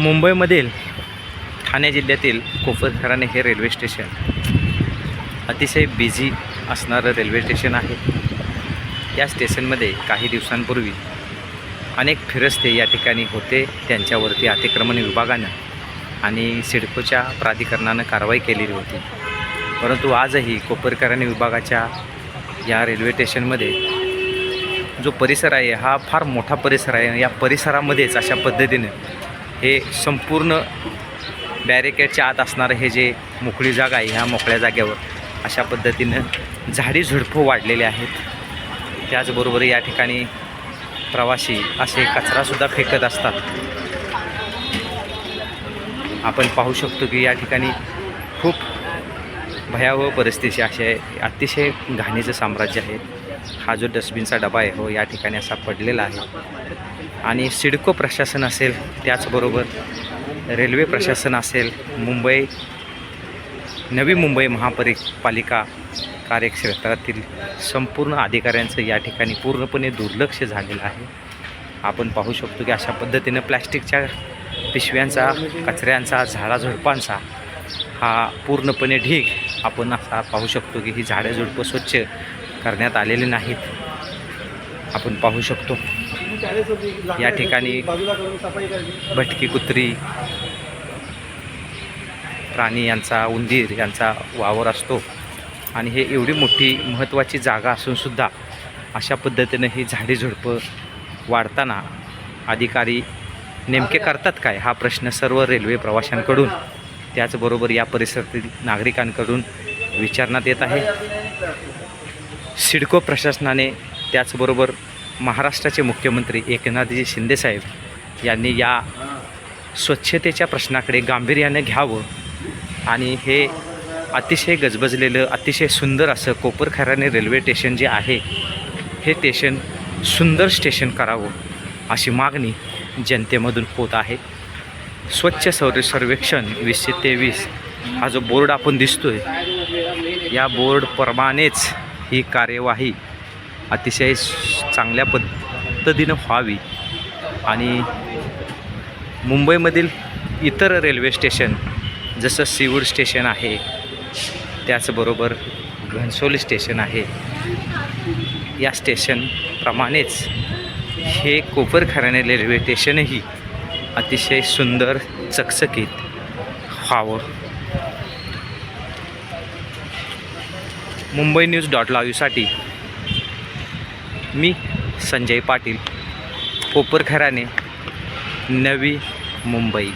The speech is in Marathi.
मुंबईमधील ठाणे जिल्ह्यातील कोपरखराणे हे रेल्वे स्टेशन अतिशय बिझी असणारं रेल्वे स्टेशन आहे. या स्टेशनमध्ये काही दिवसांपूर्वी अनेक फिरस्ते या ठिकाणी होते. त्यांच्यावरती अतिक्रमण विभागानं आणि सिडकोच्या प्राधिकरणानं कारवाई केलेली होती. परंतु आजही कोपरखराणे विभागाच्या या रेल्वे स्टेशनमध्ये जो परिसर आहे हा फार मोठा परिसर आहे. या परिसरामध्येच अशा पद्धतीनं हे संपूर्ण बॅरिकेडच्या आत असणारं हे जे मोकळी जागा आहे ह्या मोकळ्या जागेवर अशा पद्धतीनं झाडी झुडपं वाढलेले आहेत. त्याचबरोबर या ठिकाणी प्रवासी असे कचरासुद्धा फेकत असतात. आपण पाहू शकतो की या ठिकाणी खूप भयावह परिस्थिती अशी आहे. अतिशय घाणीचं साम्राज्य आहे. हा जो डस्टबिनचा डबा आहे हो या ठिकाणी असा पडलेला आहे. आणि सिडको प्रशासन असेल त्याचबरोबर रेल्वे प्रशासन असेल मुंबई नवी मुंबई महापालिका कार्यक्षेत्रातील संपूर्ण अधिकाऱ्यांचं या ठिकाणी पूर्णपणे दुर्लक्ष झालेलं आहे. आपण पाहू शकतो की अशा पद्धतीनं प्लॅस्टिकच्या पिशव्यांचा कचऱ्यांचा झाडाझुडपांचा हा पूर्णपणे ढीग आपण असा पाहू शकतो की ही झाडंझुडपं स्वच्छ करण्यात आलेले नाहीत. आपण पाहू शकतो. या ठिकाणी भटकी कुत्री प्राणी यांचा उंदीर यांचा वावर असतो. आणि हे एवढी मोठी महत्त्वाची जागा असूनसुद्धा अशा पद्धतीनं ही झाडी झुडपं वाढताना अधिकारी नेमके करतात काय? हा प्रश्न सर्व रेल्वे प्रवाशांकडून त्याचबरोबर या परिसरातील नागरिकांकडून विचारण्यात येत आहे. सिडको प्रशासनाने त्याचबरोबर महाराष्ट्राचे मुख्यमंत्री एकनाथजी शिंदेसाहेब यांनी या स्वच्छतेच्या प्रश्नाकडे गांभीर्याने घ्यावं आणि हे अतिशय गजबजलेलं अतिशय सुंदर असं कोपरखऱ्याने रेल्वे स्टेशन जे आहे हे स्टेशन सुंदर स्टेशन करावं अशी मागणी जनतेमधून होत आहे. स्वच्छ सौर सर्वेक्षण वीसशे तेवीस हा जो बोर्ड आपण दिसतोय या बोर्डप्रमाणेच ही कार्यवाही अतिशय चांगल्या पद्धतीनं व्हावी. आणि मुंबईमधील इतर रेल्वे स्टेशन जसं सीवूड स्टेशन आहे त्याचबरोबर घनसोली स्टेशन आहे या स्टेशनप्रमाणेच हे कोपरखराणे रेल्वे स्टेशनही अतिशय सुंदर चकचकीत व्हावं. मुंबई न्यूज डॉट लाईव्हसाठी मी संजय पाटील कोपरखराने नवी मुंबई.